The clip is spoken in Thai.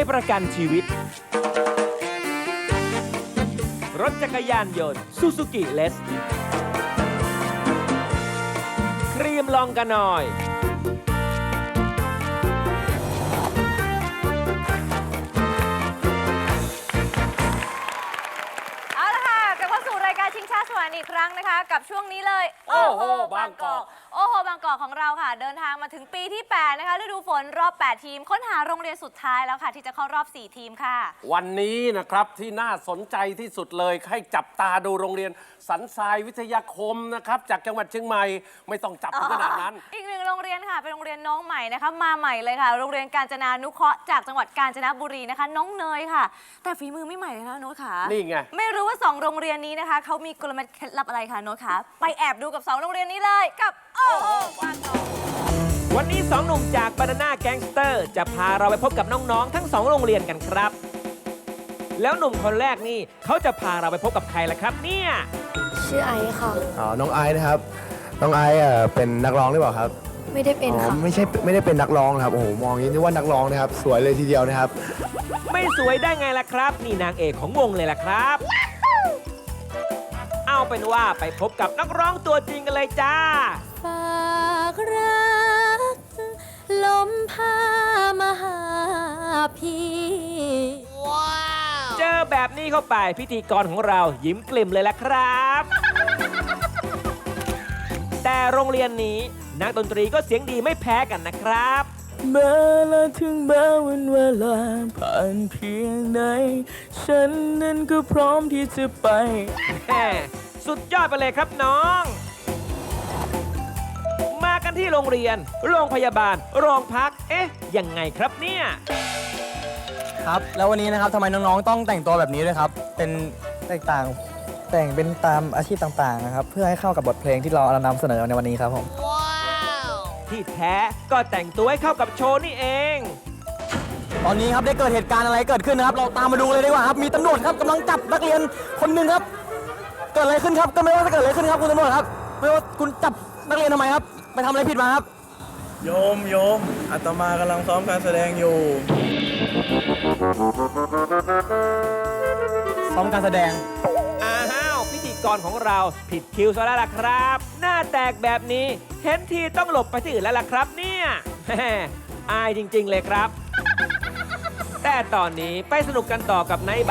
ยประกันชีวิต รถจักรยานยนต์ซูซูกิเลส ครีมลองกันหน่อย สู่รายการชิงชาสวรรค์อีกครั้งนะคะ กับช่วงนี้เลย โอ้โหบางกอกโอ้โหบางกอกของเราค่ะ เดินทางมาถึงปีที่ 8 นะคะฤดูฝนรอบ 8 ทีม ค้นหาโรงเรียนสุดท้ายแล้วค่ะ ที่จะเข้ารอบ 4 ทีมค่ะ วันนี้นะครับที่น่าสนใจที่สุดเลยให้จับตาดูโรงเรียนสันทรายวิทยาคมนะครับจากจังหวัดเชียงใหม่ไม่ต้องจับถึงขนาดนั้น อีกหนึ่ง โรงเรียนค่ะเป็นโรงเรียนน้องใหม่นะคะ มาใหม่เลยค่ะ โรงเรียนการจนานุเคราะห์จากจังหวัดกาญจนบุรีนะคะ น้องเนยค่ะ แต่ฝีมือไม่ใหม่เลยนะโน้ตค่ะนี่ไงไม่รู้ว่า2โรงเรียนนี้นะคะเขามีกลเม็ดเคล็ดลับอะไรคะโน้ตค่ะไปแอบดูกับ2โรงเรียนนี้เลยกับโอ้โหบางกอกวันนี้สองหนุ่มจากบานาน่าแก๊งสเตอร์จะพาเราไปพบกับน้องๆ ทั้งสองโรงเรียนกันครับ แล้วหนุ่มคนแรกนี่เขาจะพาเราไปพบกับใครล่ะครับ เนี่ยชื่อไอซ์ค่ะอ๋อน้องไอซ์นะครับ น้องไอซ์เอ่อเป็นนักร้องหรือเปล่าครับ ไม่ได้เป็นอ๋อค่ะ ไม่ใช่ไม่ได้เป็นนักร้องนะครับโอ้โหมองอย่างนี้นึกว่านักร้องนะครับ สวยเลยทีเดียวนะครับ ไม่สวยได้ไงล่ะครับ นี่นางเอกของวงเลยล่ะครับ เอาเป็นว่าไปพบกับนักร้องตัวจริงกันเลยจ้า ฝากรัก ลมพามาหาพี่ เจอแบบนี้เข้าไปพิธีกรของเรายิ้มกลิ่มเลยล่ะครับ แต่โรงเรียนนี้ นักดนตรีก็เสียงดีไม่แพ้กันนะครับแม้และถึงแม้วันเวลาผ่านเพียงไหนฉันนั้นก็พร้อมที่จะไป แหม่สุดยอดไปเลยครับน้อง มากันที่โรงเรียน โรงพยาบาล โรงพัก เอ๊ะ ยังไงครับเนี่ย ครับ แล้ววันนี้นะครับทำไมน้องๆ ต้องแต่งตัวแบบนี้ด้วยครับ เป็นแตกต่างแต่งเป็นตามอาชีพต่างๆนะครับ เพื่อให้เข้ากับบทเพลงที่เรานำเสนอในวันนี้ครับผม ที่แท้ก็แต่งตัวให้เข้ากับโชว์นี่เอง ตอนนี้ครับได้เกิดเหตุการณ์อะไรเกิดขึ้นนะครับ เราตามมาดูเลยดีกว่าครับ มีตำรวจครับกำลังจับนักเรียนคนหนึ่งครับ เกิดอะไรขึ้นครับ ก็ไม่ว่าจะเกิดอะไรขึ้นครับคุณตำรวจครับ ไม่ว่าคุณจับนักเรียนทำไมครับ ไปทำอะไรผิดมาครับ โยมโยมอาตมากำลังซ้อมการแสดงอยู่ ซ้อมการแสดงอ้าวพิธี กรของเราผิดคิวซะแล้วล่ะครับ หน้าแตกแบบนี้เห็นทีต้องหลบไปที่อื่นแล้วล่ะครับ เนี่ยแหมอายจริง ๆ เลยครับ แต่ตอนนี้ไปสนุกกันต่อกับไนท์บาร์